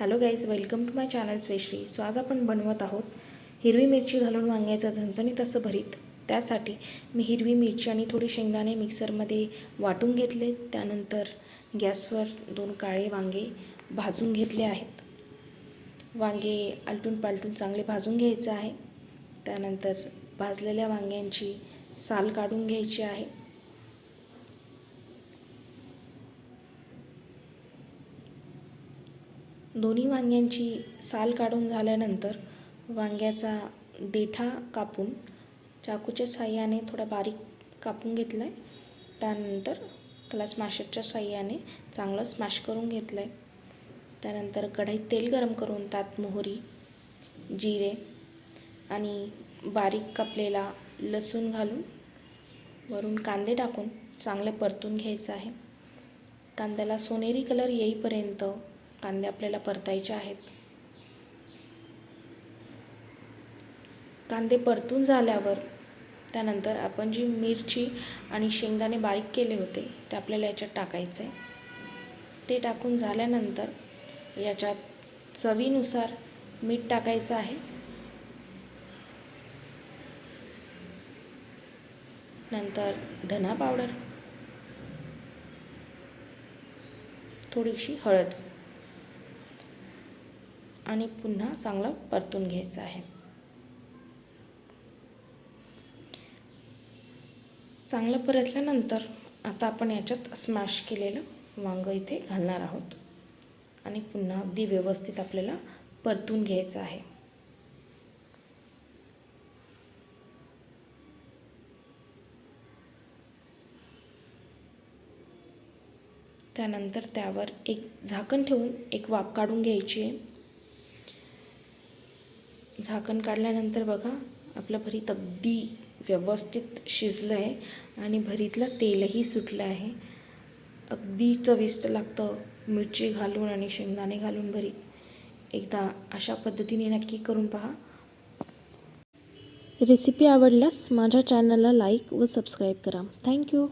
Hello guys welcome to my channel Sweshree so आज आपण बनवत आहोत हिरवी मिरची घालून वांग्याचं झणझणीत असं भरीत. त्यासाठी मी हिरवी मिरची आणि थोडी शेंगदाणे मिक्सरमध्ये वाटून घेतले. त्यानंतर गॅसवर दोन काळे वांगे भाजून घेतले आहेत. वांगे आलटून पालटून चांगले भाजून घ्यायचं आहे. त्यानंतर भाजलेल्या वांग्यांची साल काढून घ्यायची आहे. दोन्ही वांग्यांची साल काढून झाल्यानंतर वांग्याचा देठा कापून चाकूच्या साह्याने थोडा बारीक कापून घेतला आहे त्यानंतर त्याला स्मॅशरच्या साह्याने चांगलं स्मॅश करून घेतलं आहे त्यानंतर कढईत तेल गरम करून त्यात मोहरी जिरे आणि बारीक कापलेला लसूण घालून वरून कांदे टाकून चांगले परतून घ्यायचं आहे. कांद्याला सोनेरी कलर येईपर्यंत कांदे आपल्याला परतायचे आहेत. कांदे परतून झाल्यावर त्यानंतर आपण जी मिरची आणि शेंगदाणे बारीक केले होते ते आपल्याला याच्यात टाकायचं. आहे ते टाकून झाल्यानंतर याच्यात चवीनुसार मीठ टाकायचं आहे. नंतर धना पावडर थोडीशी हळद. आणि पुन्हा चांगलं परतून घ्यायचं आहे. चांगलं परतल्यानंतर आता आपण याच्यात स्मॅश केलेलं वांगं इथे घालणार आहोत. आणि पुन्हा अगदी व्यवस्थित आपल्याला परतून घ्यायचं आहे. त्यानंतर त्यावर एक झाकण ठेवून एक वाफ काढून घ्यायची आहे. झाकण काढल्यानंतर बघा आपलं भरीत अगदी व्यवस्थित शिजलं आहे आणि भरीतलं तेलही सुटलं आहे. अगदी चविष्ट लागतं मिरची घालून आणि शेंगदाणे घालून भरीत. एकदा अशा पद्धतीने नक्की करून पहा. रेसिपी आवडल्यास माझ्या चॅनलला लाईक व सबस्क्राईब करा. थँक्यू.